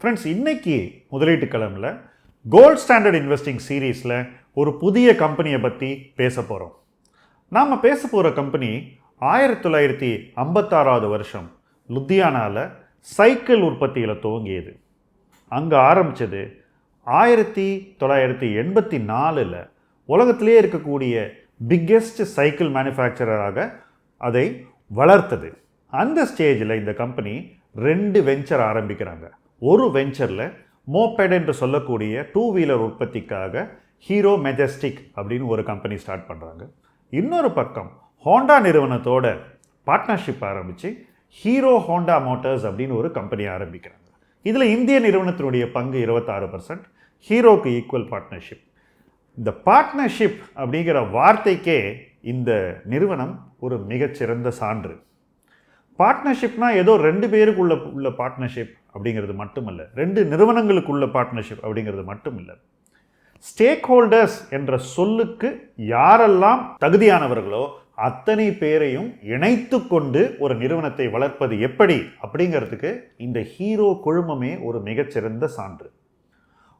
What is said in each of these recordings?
Friends இன்னைக்கு முதலீட்டு கிழமில் gold standard investing சீரீஸில் ஒரு புதிய கம்பெனியை பற்றி பேச போகிறோம் நாம் பேச போகிற கம்பெனி ஆயிரத்தி தொள்ளாயிரத்தி ஐம்பத்தாறாவது வருஷம் லுத்தியானாவில் சைக்கிள் உற்பத்தியில் துவங்கியது. அங்கே ஆரம்பித்தது ஆயிரத்தி தொள்ளாயிரத்தி எண்பத்தி நாலில் உலகத்திலே இருக்கக்கூடிய பிக்கெஸ்ட் சைக்கிள் மேனுஃபேக்சரராக அதை வளர்த்தது. அந்த ஸ்டேஜில் இந்த கம்பெனி ரெண்டு வெஞ்சர் ஆரம்பிக்கிறாங்க. ஒரு வெஞ்சரில் மோபெட் என்று சொல்லக்கூடிய டூ வீலர் உற்பத்திக்காக ஹீரோ மெஜஸ்டிக் அப்படின்னு ஒரு கம்பெனி ஸ்டார்ட் பண்ணுறாங்க இன்னொரு பக்கம் ஹோண்டா நிறுவனத்தோட பார்ட்னர்ஷிப் ஆரம்பித்து ஹீரோ ஹோண்டா மோட்டார்ஸ் அப்படின்னு ஒரு கம்பெனி ஆரம்பிக்கிறாங்க. இதில் இந்திய நிறுவனத்தினுடைய பங்கு இருபத்தாறு பர்சன்ட் ஹீரோக்கு ஈக்குவல் பார்ட்னர்ஷிப் இந்த பார்ட்னர்ஷிப் அப்படிங்கிற வார்த்தைக்கே இந்த நிறுவனம் ஒரு மிகச்சிறந்த சான்று. பார்ட்னர்ஷிப்னால் ஏதோ ரெண்டு பேருக்குள்ள உள்ள பார்ட்னர்ஷிப் அப்படிங்கிறது மட்டுமல்ல. ரெண்டு நிறுவனங்களுக்குள்ள பார்ட்னர்ஷிப் அப்படிங்கிறது மட்டும் இல்லை ஸ்டேக் ஹோல்டர்ஸ் என்ற சொல்லுக்கு யாரெல்லாம் தகுதியானவர்களோ அத்தனை பேரையும் இணைத்து கொண்டு ஒரு நிறுவனத்தை வளர்ப்பது எப்படி அப்படிங்கிறதுக்கு இந்த ஹீரோ குழுமமே ஒரு மிகச்சிறந்த சான்று.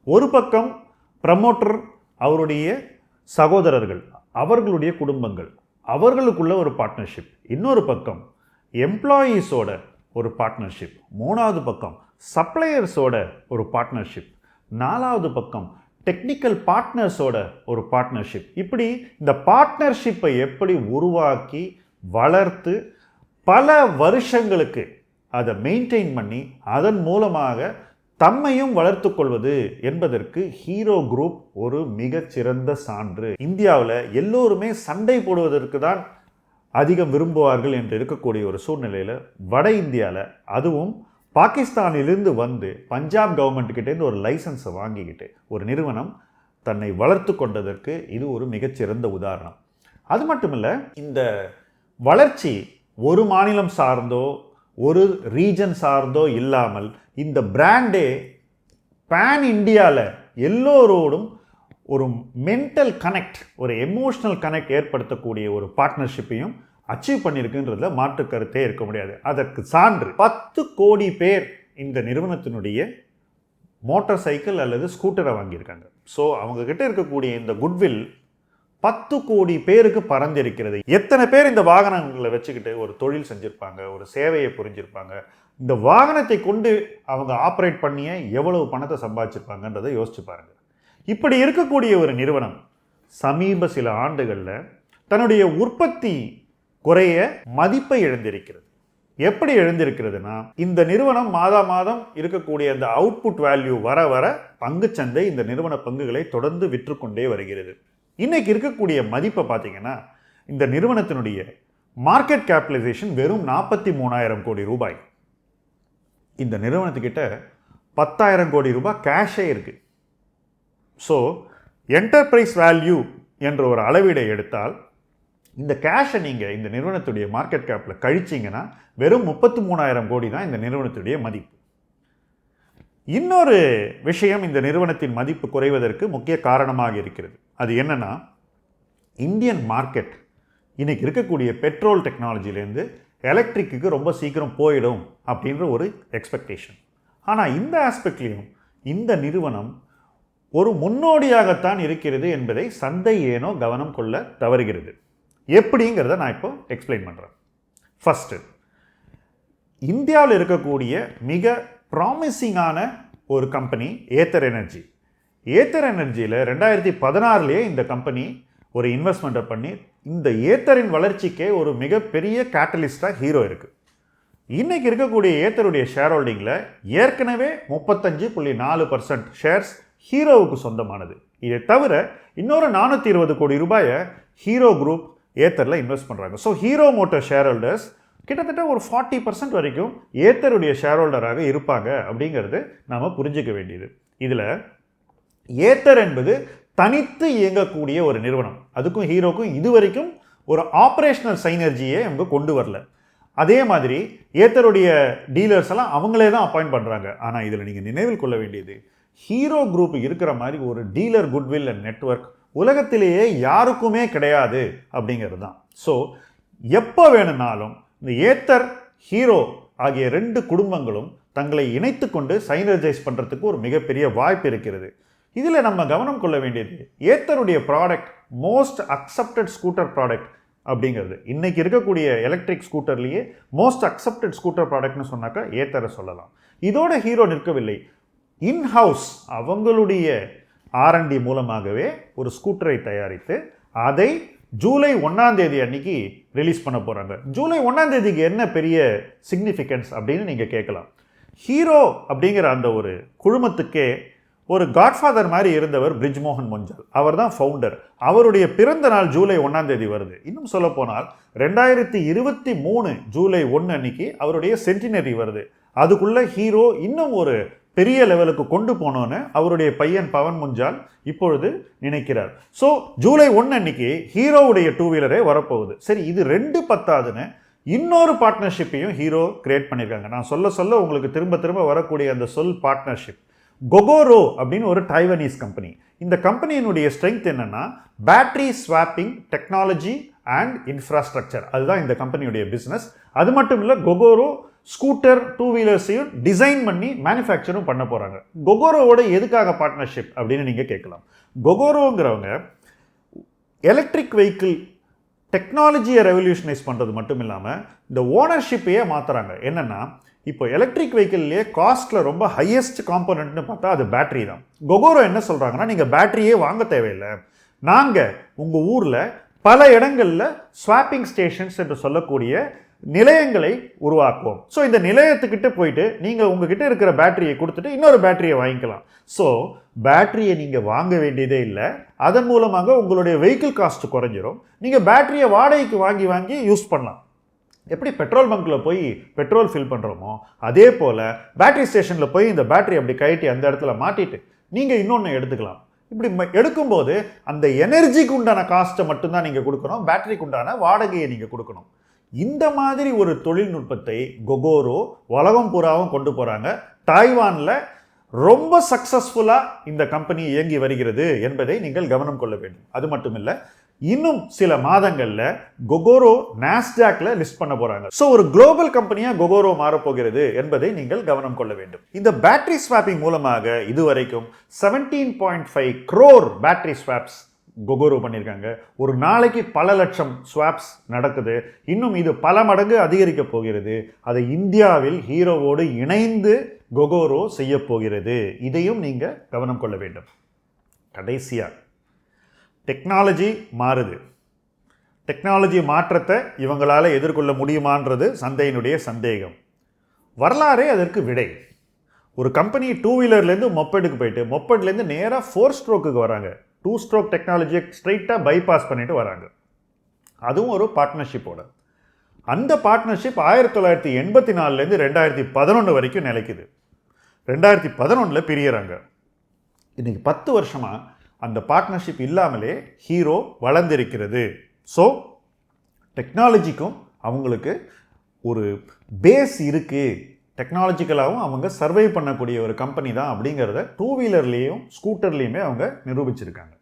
ஒரு பக்கம் ப்ரமோட்டர் அவருடைய சகோதரர்கள் அவர்களுடைய குடும்பங்கள் அவர்களுக்குள்ள ஒரு பார்ட்னர்ஷிப் இன்னொரு பக்கம் எம்ப்ளாயீஸோட ஒரு பார்ட்னர்ஷிப் மூணாவது பக்கம் சப்ளையர்ஸோட ஒரு பார்ட்னர்ஷிப் நாலாவது பக்கம் டெக்னிக்கல் பார்ட்னர்ஸோட ஒரு பார்ட்னர்ஷிப் இப்படி இந்த பார்ட்னர்ஷிப்பை எப்படி உருவாக்கி வளர்த்து பல வருஷங்களுக்கு அதை மெயின்டைன் பண்ணி அதன் மூலமாக தம்மையும் வளர்த்து கொள்வது என்பதற்கு ஹீரோ குரூப் ஒரு மிகச்சிறந்த சான்று. இந்தியாவில் எல்லோருமே சண்டை போடுவதற்கு தான் அதிகம் விரும்புவார்கள் என்று இருக்கக்கூடிய ஒரு சூழ்நிலையில் வட இந்தியாவில் அதுவும் பாகிஸ்தானிலிருந்து வந்து பஞ்சாப் கவர்மெண்ட்டுக்கிட்டேருந்து ஒரு லைசன்ஸை வாங்கிக்கிட்டு ஒரு நிறுவனம் தன்னை வளர்த்து கொண்டதற்கு இது ஒரு மிகச்சிறந்த உதாரணம். அது மட்டும் இல்லை இந்த வளர்ச்சி ஒரு மாநிலம் சார்ந்தோ ஒரு ரீஜன் சார்ந்தோ இல்லாமல் இந்த பிராண்டே பேன் இந்தியாவில் எல்லோரோடும் ஒரு மென்டல் கனெக்ட் ஒரு எமோஷ்னல் கனெக்ட் ஏற்படுத்தக்கூடிய ஒரு பார்ட்னர்ஷிப்பையும் அச்சீவ் பண்ணியிருக்குன்றதுல மாற்று கருத்தே இருக்க முடியாது. அதற்கு சான்று பத்து கோடி பேர் இந்த நிறுவனத்தினுடைய மோட்டார் சைக்கிள் அல்லது ஸ்கூட்டரை வாங்கியிருக்காங்க. ஸோ அவங்கக்கிட்ட இருக்கக்கூடிய இந்த குட்வில் பத்து கோடி பேருக்கு பறந்திருக்கிறது. எத்தனை பேர் இந்த வாகனங்களை வச்சுக்கிட்டு ஒரு தொழில் செஞ்சுருப்பாங்க ஒரு சேவையை புரிஞ்சிருப்பாங்க இந்த வாகனத்தை கொண்டு அவங்க ஆப்ரேட் பண்ணியே எவ்வளவு பணத்தை சம்பாதிச்சிருப்பாங்கன்றதை யோசிச்சு பாருங்க. இப்படி இருக்கக்கூடிய ஒரு நிறுவனம் சமீப சில ஆண்டுகளில் தன்னுடைய உற்பத்தி குறைய மதிப்பை எழுந்திருக்கிறது. எப்படி எழுந்திருக்கிறதுனா இந்த நிறுவனம் மாதா மாதம் இருக்கக்கூடிய அந்த அவுட்புட் வேல்யூ வர வர பங்குச்சந்தை இந்த நிறுவன பங்குகளை தொடர்ந்து விற்றுக்கொண்டே வருகிறது. இன்னைக்கு இருக்கக்கூடிய மதிப்பை பார்த்தீங்கன்னா இந்த நிறுவனத்தினுடைய மார்க்கெட் கேபிட்டலைசேஷன் வெறும் நாற்பத்தி மூணாயிரம் கோடி ரூபாய். இந்த நிறுவனத்துக்கிட்ட பத்தாயிரம் கோடி ரூபாய் கேஷே இருக்குது ஸோ என்டர்பிரைஸ் வேல்யூ என்ற ஒரு அளவீடை எடுத்தால் இந்த கேஷை நீங்கள் இந்த நிறுவனத்துடைய மார்க்கெட் கேப்பில் கழிச்சிங்கன்னா வெறும் முப்பத்து மூணாயிரம் கோடி தான் இந்த நிறுவனத்துடைய மதிப்பு. இன்னொரு விஷயம் இந்த நிறுவனத்தின் மதிப்பு குறைவதற்கு முக்கிய காரணமாக இருக்கிறது. அது என்னென்னா இந்தியன் மார்க்கெட் இன்றைக்கி இருக்கக்கூடிய பெட்ரோல் டெக்னாலஜிலேருந்து எலக்ட்ரிக்கு ரொம்ப சீக்கிரம் போயிடும் அப்படின்ற ஒரு எக்ஸ்பெக்டேஷன் ஆனால் இந்த ஆஸ்பெக்ட்லேயும் இந்த நிறுவனம் ஒரு முன்னோடியாகத்தான் இருக்கிறது என்பதை சந்தை ஏனோ கவனம் கொள்ள தவறுகிறது. எப்படிங்கிறத நான் இப்போ எக்ஸ்பிளைன் பண்ணுறேன் ஃபஸ்ட்டு இந்தியாவில் இருக்கக்கூடிய மிக ப்ராமிசிங்கான ஒரு கம்பெனி ஏத்தர் எனர்ஜி ஏத்தர் எனர்ஜியில் ரெண்டாயிரத்தி பதினாறுலேயே இந்த கம்பெனி ஒரு இன்வெஸ்ட்மெண்ட்டை பண்ணி இந்த ஏத்தரின் வளர்ச்சிக்கே ஒரு மிகப்பெரிய கேட்டலிஸ்டாக ஹீரோ இருக்குது இன்றைக்கி இருக்கக்கூடிய ஏத்தருடைய ஷேர் ஹோல்டிங்கில் ஏற்கனவே முப்பத்தஞ்சு புள்ளி நாலு பர்சன்ட் ஷேர்ஸ் ஹீரோவுக்கு சொந்தமானது. இதை தவிர இன்னொரு நானூற்றி இருபது கோடி ரூபாயை ஹீரோ குரூப் ஏத்தரில் இன்வெஸ்ட் பண்ணுறாங்க so Hero Motor share holders கிட்டத்தட்ட ஒரு ஃபார்ட்டி பர்சன்ட் வரைக்கும் ஏத்தருடைய ஷேர் ஹோல்டராக இருப்பாங்க அப்படிங்கிறது நாம் புரிஞ்சிக்க வேண்டியது. இதில் ஏத்தர் என்பது தனித்து இயங்கக்கூடிய ஒரு நிறுவனம். அதுக்கும் ஹீரோக்கும் இது வரைக்கும் ஒரு ஆப்ரேஷனல் சைனர்ஜியை அவங்க கொண்டு வரல. அதே மாதிரி ஏத்தருடைய டீலர்ஸ் எல்லாம் அவங்களே தான் அப்பாயிண்ட் பண்ணுறாங்க ஆனால் இதில் நீங்கள் நினைவில் கொள்ள வேண்டியது ஹீரோ குரூப் இருக்கிற மாதிரி ஒரு டீலர் குட்வில் அண்ட் நெட்வொர்க் உலகத்திலேயே யாருக்குமே கிடையாது அப்படிங்கிறது தான். ஸோ எப்போ வேணும்னாலும் இந்த ஏத்தர் ஹீரோ ஆகிய ரெண்டு குடும்பங்களும் தங்களை இணைத்து கொண்டு சைனர்ஜைஸ் பண்ணுறதுக்கு ஒரு மிகப்பெரிய வாய்ப்பு இருக்கிறது. இதில் நம்ம கவனம் கொள்ள வேண்டியது ஏத்தருடைய product most accepted scooter product அப்படிங்கிறது. இன்றைக்கி இருக்கக்கூடிய எலக்ட்ரிக் ஸ்கூட்டர்லேயே மோஸ்ட் அக்செப்டட் ஸ்கூட்டர் ப்ராடக்ட்னு சொன்னாக்கா ஏத்தரை சொல்லலாம். இதோட ஹீரோ நிற்கவில்லை. இன்ஹவுஸ் அவங்களுடைய ஆர்என்டி மூலமாகவே ஒரு ஸ்கூட்டரை தயாரித்து அதை ஜூலை ஒன்றாம் தேதி அன்னைக்கு ரிலீஸ் பண்ண போகிறாங்க ஜூலை ஒன்றாம் தேதிக்கு என்ன பெரிய சிக்னிஃபிகன்ஸ் அப்படின்னு நீங்கள் கேட்கலாம். ஹீரோ அப்படிங்கிற அந்த ஒரு குழுமத்துக்கே ஒரு காட்ஃபாதர் மாதிரி இருந்தவர் பிரிஜ்மோகன் மொஞ்சல். அவர் தான் ஃபவுண்டர் அவருடைய பிறந்த நாள் ஜூலை ஒன்றாம் தேதி வருது. இன்னும் சொல்ல போனால் ரெண்டாயிரத்தி இருபத்தி மூணு ஜூலை ஒன்று அன்னைக்கு அவருடைய சென்டினரி வருது. அதுக்குள்ளே ஹீரோ இன்னும் ஒரு பெரிய லெவலுக்கு கொண்டு போனோன்னு அவருடைய பையன் பவன் முஞ்சால் இப்பொழுது நினைக்கிறார். ஸோ ஜூலை ஒன்று அன்னைக்கு ஹீரோவுடைய டூ வீலரே வரப்போகுது. சரி இது ரெண்டு பத்தாதுன்னு இன்னொரு பார்ட்னர்ஷிப்பையும் ஹீரோ கிரியேட் பண்ணியிருக்காங்க. நான் சொல்ல சொல்ல உங்களுக்கு திரும்ப திரும்ப வரக்கூடிய அந்த சொல் பார்ட்னர்ஷிப் கொகோரோ அப்படின்னு ஒரு டைவனீஸ் கம்பெனி இந்த கம்பெனியினுடைய ஸ்ட்ரென்த் என்னென்னா battery swapping technology and infrastructure அதுதான் இந்த கம்பெனியுடைய பிஸ்னஸ் அது மட்டும் இல்லை கொகோரோ ஸ்கூட்டர் டூ வீலர்ஸையும் டிசைன் பண்ணி மேனுஃபேக்சரும் பண்ண போகிறாங்க கொகோரோவோட எதுக்காக பார்ட்னர்ஷிப் அப்படின்னு நீங்கள் கேட்கலாம். கொகோரோங்கிறவங்க எலக்ட்ரிக் வெஹிக்கிள் டெக்னாலஜியை ரெவல்யூஷனைஸ் பண்ணுறது மட்டும் இல்லாமல் இந்த ஓனர்ஷிப்பையே மாற்றுறாங்க என்னென்னா இப்போ எலக்ட்ரிக் வெஹிக்கிள்லேயே காஸ்ட்டில் ரொம்ப ஹையஸ்ட் காம்பனண்ட்னு பார்த்தா அது பேட்டரி தான். கொகோரோ என்ன சொல்கிறாங்கன்னா நீங்கள் பேட்டரியே வாங்க தேவையில்லை. நாங்கள் உங்கள் ஊரில் பல இடங்களில் ஸ்வாப்பிங் ஸ்டேஷன்ஸ் என்று சொல்லக்கூடிய நிலையங்களை உருவாக்குவோம். ஸோ இந்த நிலையத்துக்கிட்ட போயிட்டு நீங்கள் உங்ககிட்ட இருக்கிற பேட்டரியை கொடுத்துட்டு இன்னொரு பேட்டரியை வாங்கிக்கலாம். ஸோ பேட்டரியை நீங்கள் வாங்க வேண்டியதே இல்லை. அதன் மூலமாக உங்களுடைய வெஹிக்கிள் காஸ்ட் குறைஞ்சிரும். நீங்கள் பேட்டரியை வாடகைக்கு வாங்கி வாங்கி யூஸ் பண்ணலாம். எப்படி பெட்ரோல் பங்க்கில் போய் பெட்ரோல் ஃபில் பண்ணுறோமோ அதே போல் பேட்டரி ஸ்டேஷனில் போய் இந்த பேட்டரி அப்படி கழட்டி அந்த இடத்துல மாட்டிட்டு நீங்கள் இன்னொன்று எடுத்துக்கலாம். இப்படி ம- எடுக்கும்போது அந்த எனர்ஜிக்கு உண்டான காஸ்ட்டை மட்டும்தான் நீங்கள் கொடுக்கணும். பேட்டரிக்கு உண்டான வாடகையை நீங்கள் கொடுக்கணும். இந்த மாதிரி ஒரு தொழில்நுட்பத்தை கொகோரோ உலகம் பூராவும் கொண்டு போகிறாங்க தாய்வானில் ரொம்ப சக்ஸஸ்ஃபுல்லாக இந்த கம்பெனி இயங்கி வருகிறது என்பதை நீங்கள் கவனம் கொள்ள வேண்டும். அது மட்டும் இல்லை இன்னும் சில மாதங்களில் கொகோரோ நாஸ்டாக்ல லிஸ்ட் பண்ண போறாங்க. ஸோ ஒரு குளோபல் கம்பெனியாக கொகோரோ மாறப்போகிறது என்பதை நீங்கள் கவனம் கொள்ள வேண்டும். இந்த பேட்டரி ஸ்வாப்பிங் மூலமாக இதுவரைக்கும் seventeen point five crore battery swaps Gogoro பண்ணியிருக்காங்க. ஒரு நாளைக்கு பல லட்சம் ஸ்வாப்ஸ் நடக்குது. இன்னும் இது பல மடங்கு அதிகரிக்க போகிறது. அதை இந்தியாவில் ஹீரோவோடு இணைந்து கொகோரோ செய்ய போகிறது. இதையும் நீங்கள் கவனம் கொள்ள வேண்டும். கடைசியாக டெக்னாலஜி மாறுது. டெக்னாலஜி மாற்றத்தை இவங்களால எதிர்கொள்ள முடியுமான்றது சந்தையினுடைய சந்தேகம். வரலாறே அதற்கு விடை. ஒரு கம்பெனி டூ வீலர்லேருந்து மொப்பெடுக்கு போயிட்டு மொப்பெட்லேருந்து நேராக ஃபோர் ஸ்ட்ரோக்குக்கு வராங்க. டூ ஸ்ட்ரோக் டெக்னாலஜியை ஸ்ட்ரைட்டாக பைபாஸ் பண்ணிட்டு வராங்க. அதுவும் ஒரு பார்ட்னர்ஷிப்போட அந்த பார்ட்னர்ஷிப் ஆயிரத்தி தொள்ளாயிரத்தி எண்பத்தி நாலுலேருந்து ரெண்டாயிரத்தி பதினொன்று வரைக்கும் நிலைக்குது. ரெண்டாயிரத்தி பதினொன்றில் பிரியறாங்க. இன்றைக்கி பத்து வருஷமாக அந்த பார்ட்னர்ஷிப் இல்லாமலே ஹீரோ வளர்ந்திருக்கிறது. ஸோ டெக்னாலஜிக்கும் அவங்களுக்கு ஒரு பேஸ் இருக்குது டெக்னாலஜிக்கலாகவும் அவங்க சர்வை பண்ணக்கூடிய ஒரு கம்பெனி தான் அப்படிங்கிறத டூ வீலர்லேயும் ஸ்கூட்டர்லேயுமே அவங்க நிரூபிச்சிருக்காங்க.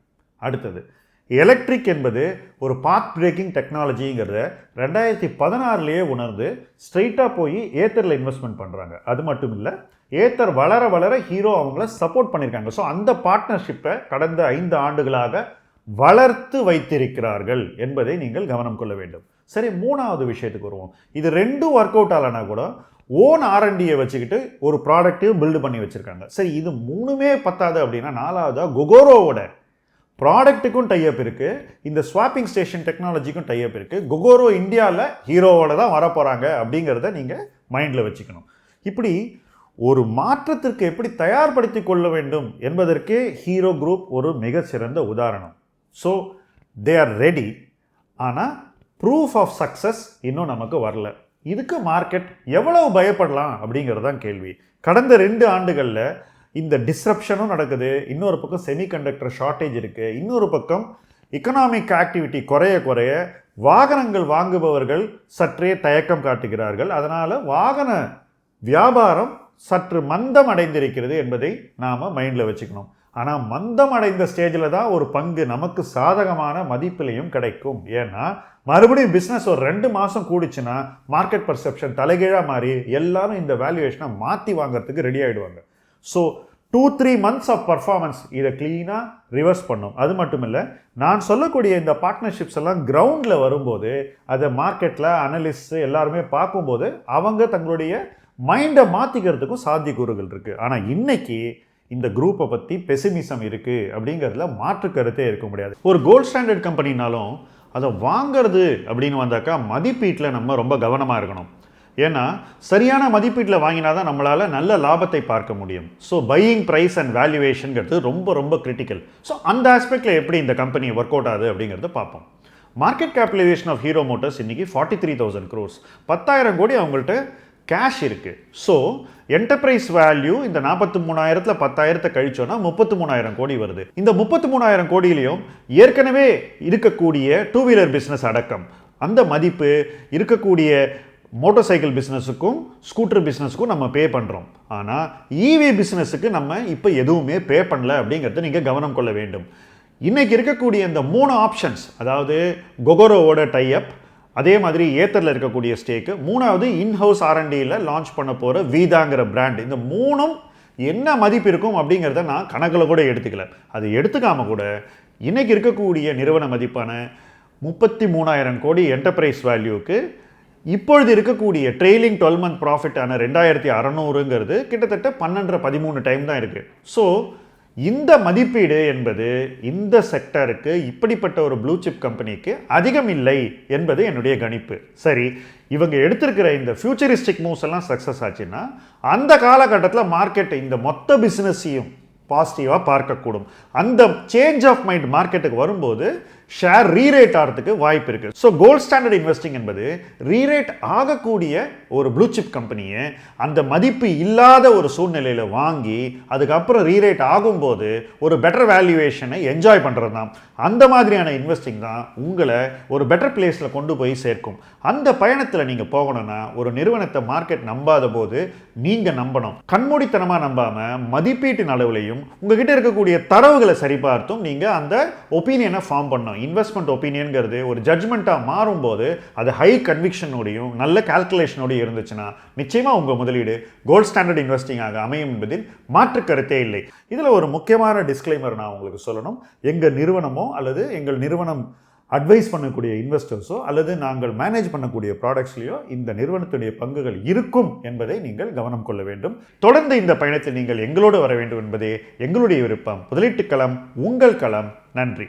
அடுத்தது. எலக்ட்ரிக் என்பது ஒரு பாத் பிரேக்கிங் டெக்னாலஜிங்கிறத ரெண்டாயிரத்தி பதினாறுலேயே உணர்ந்து ஸ்ட்ரைட்டாக போய் ஏத்தரில் இன்வெஸ்ட்மெண்ட் பண்ணுறாங்க அது மட்டும் இல்லை ஏத்தர் வளர வளர ஹீரோ அவங்கள சப்போர்ட் பண்ணியிருக்காங்க ஸோ அந்த பார்ட்னர்ஷிப்பை கடந்த ஐந்து ஆண்டுகளாக வளர்த்து வைத்திருக்கிறார்கள் என்பதை நீங்கள் கவனம் கொள்ள வேண்டும். சரி மூணாவது விஷயத்துக்கு வருவோம். இது ரெண்டும் ஒர்க் அவுட் ஆகலைனா கூட ஓன் ஆர்என்டியை வச்சுக்கிட்டு ஒரு ப்ராடக்ட்டையும் பில்டு பண்ணி வச்சுருக்காங்க. சரி இது மூணுமே பத்தாது அப்படின்னா நாலாவதாக கொகோரோவோட ப்ராடக்ட்டுக்கும் டைப் இருக்குது இந்த ஸ்வாப்பிங் ஸ்டேஷன் டெக்னாலஜிக்கும் டைப் இருக்குது கொகோரோ இந்தியாவில் ஹீரோவோட தான் வரப்போகிறாங்க அப்படிங்கிறத நீங்கள் மைண்டில் வச்சுக்கணும். இப்படி ஒரு மாற்றத்திற்கு எப்படி தயார்படுத்தி கொள்ள வேண்டும் என்பதற்கே ஹீரோ குரூப் ஒரு மிகச்சிறந்த உதாரணம். ஸோ தே ஆர் ரெடி ஆனால் ப்ரூஃப் ஆஃப் சக்ஸஸ் இன்னும் நமக்கு வரல. இதுக்கு மார்க்கெட் எவ்வளவு பயப்படலாம் அப்படிங்கிறது தான் கேள்வி. கடந்த ரெண்டு ஆண்டுகளில் இந்த டிஸ்ரப்ஷனும் நடக்குது. இன்னொரு பக்கம் செமிகண்டக்டர் ஷார்ட்டேஜ் இருக்குது இன்னொரு பக்கம் எக்கனாமிக் ஆக்டிவிட்டி குறைய குறைய வாகனங்கள் வாங்குபவர்கள் சற்றே தயக்கம் காட்டுகிறார்கள். அதனால் வாகன வியாபாரம் சற்று மந்தம் அடைந்திருக்கிறது என்பதை நாம் மைண்டில் வச்சுக்கணும். ஆனால் மந்தம் அடைந்த ஸ்டேஜில் தான் ஒரு பங்கு நமக்கு சாதகமான மதிப்பிலையும் கிடைக்கும். ஏன்னா மறுபடியும் பிஸ்னஸ் ஒரு ரெண்டு மாதம் கூடிச்சுன்னா மார்க்கெட் பர்செப்ஷன் தலைகீழாக மாறி எல்லாரும் இந்த வேல்யூவேஷனை மாற்றி வாங்கிறதுக்கு ரெடி ஆகிடுவாங்க so two three months of performance இதை க்ளீனாக ரிவர்ஸ் பண்ணும். அது மட்டும் இல்லை நான் சொல்லக்கூடிய இந்த பார்ட்னர்ஷிப்ஸ் எல்லாம் கிரவுண்டில் வரும்போது அதை மார்க்கெட்டில் அனலிஸ்ட் எல்லாருமே பார்க்கும்போது அவங்க தங்களுடைய மைண்டை மாற்றிக்கிறதுக்கும் சாத்தியக்கூறுகள் இருக்குது ஆனால் இன்றைக்கி இந்த குரூப்பை பற்றி பெசிமிசம் இருக்குது அப்படிங்கிறதுல மாற்று கருத்தே இருக்க முடியாது. ஒரு கோல்ட் ஸ்டாண்டர்ட் கம்பெனினாலும் அதை வாங்கிறது அப்படின்னு வந்தாக்கா மதிப்பீட்டில் நம்ம ரொம்ப கவனமாக இருக்கணும். ஏன்னா சரியான மதிப்பீட்டில் வாங்கினா தான் நம்மளால் நல்ல லாபத்தை பார்க்க முடியும். ஸோ பையிங் ப்ரைஸ் அண்ட் வேல்யூவேஷனுங்கிறது ரொம்ப ரொம்ப கிரிட்டிக்கல் ஸோ அந்த ஆஸ்பெக்டில் எப்படி இந்த கம்பெனி ஒர்க் அவுட் ஆகுது அப்படிங்கிறத பார்ப்போம். Market capitalisation of Hero Motors இன்றைக்கி ஃபார்ட்டி த்ரீ தௌசண்ட் க்ரோர்ஸ் பத்தாயிரம் கோடி அவங்கள்ட்ட கேஷ் இருக்குது ஸோ என்டர்பிரைஸ் வேல்யூ இந்த நாற்பத்தி மூணாயிரத்தில் பத்தாயிரத்தை கழிச்சோன்னா முப்பத்து மூணாயிரம் கோடி வருது. இந்த முப்பத்து மூணாயிரம் கோடியிலையும் ஏற்கனவே இருக்கக்கூடிய டூ வீலர் பிஸ்னஸ் அடக்கம். அந்த மதிப்பு இருக்கக்கூடிய மோட்டர் சைக்கிள் பிஸ்னஸுக்கும் ஸ்கூட்டர் பிஸ்னஸுக்கும் நம்ம பே பண்ணுறோம் ஆனால் இவி பிஸ்னஸுக்கு நம்ம இப்போ எதுவுமே பே பண்ணல அப்படிங்கிறத நீங்கள் கவனம் கொள்ள வேண்டும். இன்றைக்கி இருக்கக்கூடிய இந்த மூணு ஆப்ஷன்ஸ் அதாவது கொகோரோவோட டைஅப் அதே மாதிரி ஏத்தரில் இருக்கக்கூடிய ஸ்டேக்கு மூணாவது இன்ஹவுஸ் ஆர்என்டியில் லான்ச் பண்ண போகிற வீதாங்கிற பிராண்ட் இந்த மூணும் என்ன மதிப்பு இருக்கும் அப்படிங்கிறத நான் கணக்கில் கூட எடுத்துக்கல. அது எடுத்துக்காம கூட இன்றைக்கி இருக்கக்கூடிய நிறுவன மதிப்பான முப்பத்தி மூணாயிரம் கோடி என்டர்பிரைஸ் வேல்யூக்கு இப்பொழுது இருக்கக்கூடிய ட்ரெய்லிங் டுவெல் மந்த் ப்ராஃபிட்டான ரெண்டாயிரத்தி அறநூறுங்கிறது கிட்டத்தட்ட பன்னெண்டரை பதிமூணு டைம் தான் இருக்குது ஸோ இந்த மதிப்பீடு என்பது இந்த செக்டருக்கு இப்படிப்பட்ட ஒரு ப்ளூ சிப் கம்பெனிக்கு அதிகம் இல்லை என்பது என்னுடைய கணிப்பு. சரி இவங்க எடுத்திருக்கிற இந்த ஃபியூச்சரிஸ்டிக் மூவ்ஸ் எல்லாம் சக்ஸஸ் ஆச்சுன்னா அந்த காலகட்டத்தில் மார்க்கெட் இந்த மொத்த பிஸ்னஸையும் பாசிட்டிவாக பார்க்கக்கூடும். அந்த சேஞ்ச் ஆஃப் மைண்ட் மார்க்கெட்டுக்கு வரும்போது ஷேர் ரீரேட் ஆகிறதுக்கு வாய்ப்பு இருக்குது ஸோ கோல்ட் ஸ்டாண்டர்ட் இன்வெஸ்டிங் என்பது ரீரேட் ஆகக்கூடிய ஒரு ப்ளூ சிப் கம்பெனியை அந்த மதிப்பு இல்லாத ஒரு சூழ்நிலையில் வாங்கி அதுக்கப்புறம் ரீரேட் ஆகும்போது ஒரு பெட்டர் வேல்யூவேஷனை என்ஜாய் பண்ணுறது தான் அந்த மாதிரியான இன்வெஸ்டிங் தான் உங்களை ஒரு பெட்டர் பிளேஸில் கொண்டு போய் சேர்க்கும். அந்த பயணத்தில் நீங்கள் போகணும்னா ஒரு நிறுவனத்தை மார்க்கெட் நம்பாத போது நீங்கள் நம்பணும். கண்மூடித்தனமாக நம்பாமல் மதிப்பீட்டின் அளவுலையும் உங்ககிட்ட இருக்கக்கூடிய தரவுகளை சரிபார்த்தும் நீங்கள் அந்த ஒப்பீனியனை ஃபார்ம் பண்ணணும். இன்வெஸ்ட்மெண்ட் ஒப்பீனியனுங்கிறது ஒரு ஜட்ஜ்மெண்ட்டாக மாறும்போது அது ஹை கன்விக்ஷனோடையும் நல்ல கால்குலேஷனோடையும் இருந்துச்சுன்னா நிச்சயமாக உங்கள் முதலீடு கோல்ட் ஸ்டாண்டர்ட் இன்வெஸ்டிங்காக அமையும் என்பதில் மாற்று கருத்தே இல்லை. இதில் ஒரு முக்கியமான டிஸ்க்ளைமர் நான் உங்களுக்கு சொல்லணும். எங்கள் நிறுவனமோ அல்லது எங்கள் நிறுவனம் அட்வைஸ் பண்ணக்கூடிய இன்வெஸ்டர்ஸோ அல்லது நாங்கள் மேனேஜ் பண்ணக்கூடிய ப்ராடக்ட்ஸ்லையோ இந்த நிறுவனத்துடைய பங்குகள் இருக்கும் என்பதை நீங்கள் கவனம் கொள்ள வேண்டும். தொடர்ந்து இந்த பயணத்தில் நீங்கள் எங்களோடு வர வேண்டும் என்பதே எங்களுடைய விருப்பம். முதலீட்டு களம் உங்கள் களம். நன்றி.